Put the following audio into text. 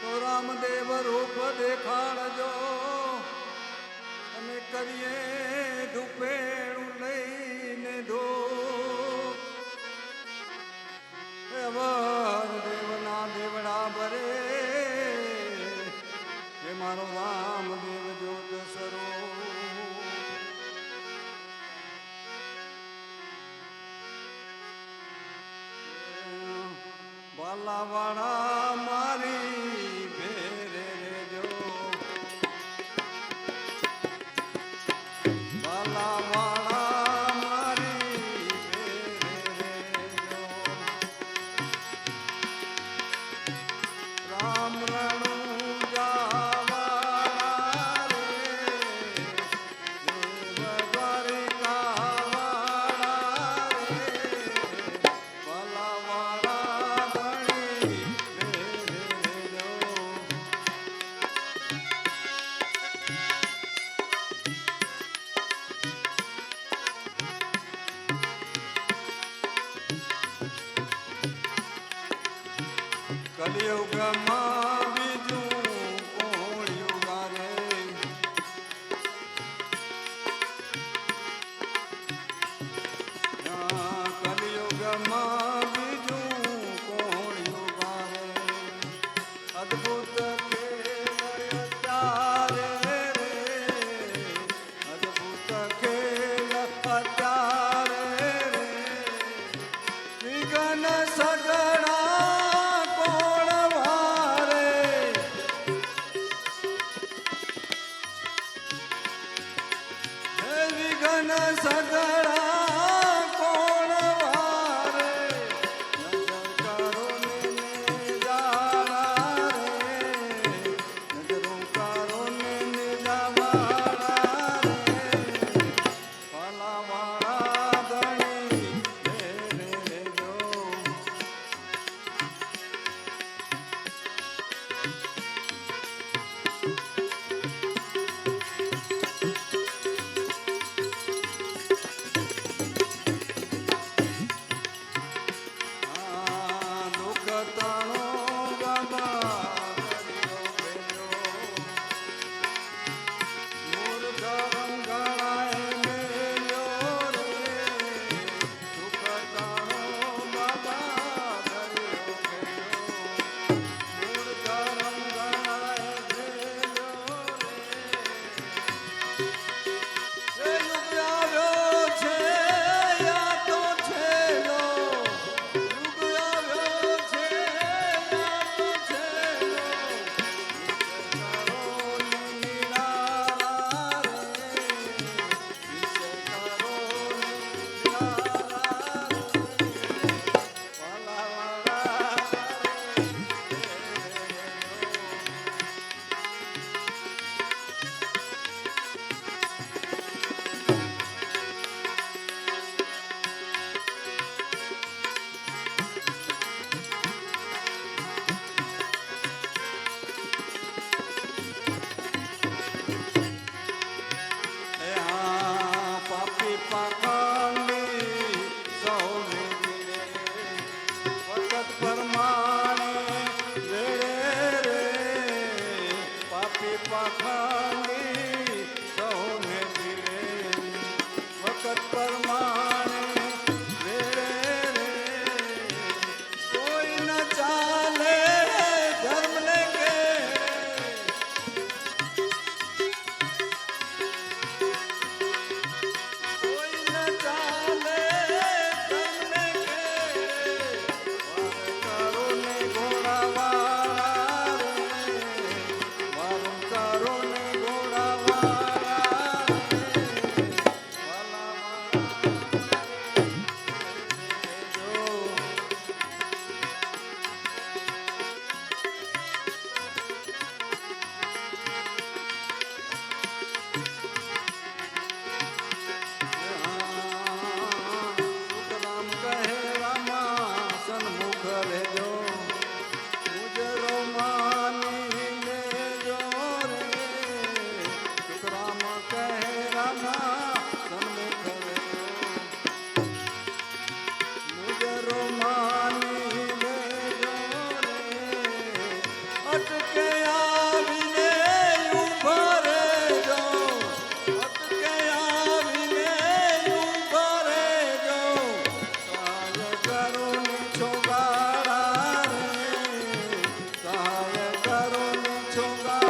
તો રામદેવ રૂપ દેખાડજો. અને કરીએ ધૂપેડું લઈને ધો. દેવના દેવડા ભરે. કે મારો રામદેવ লাবাড়া कलियुगमा जीवन सगळा Chonga.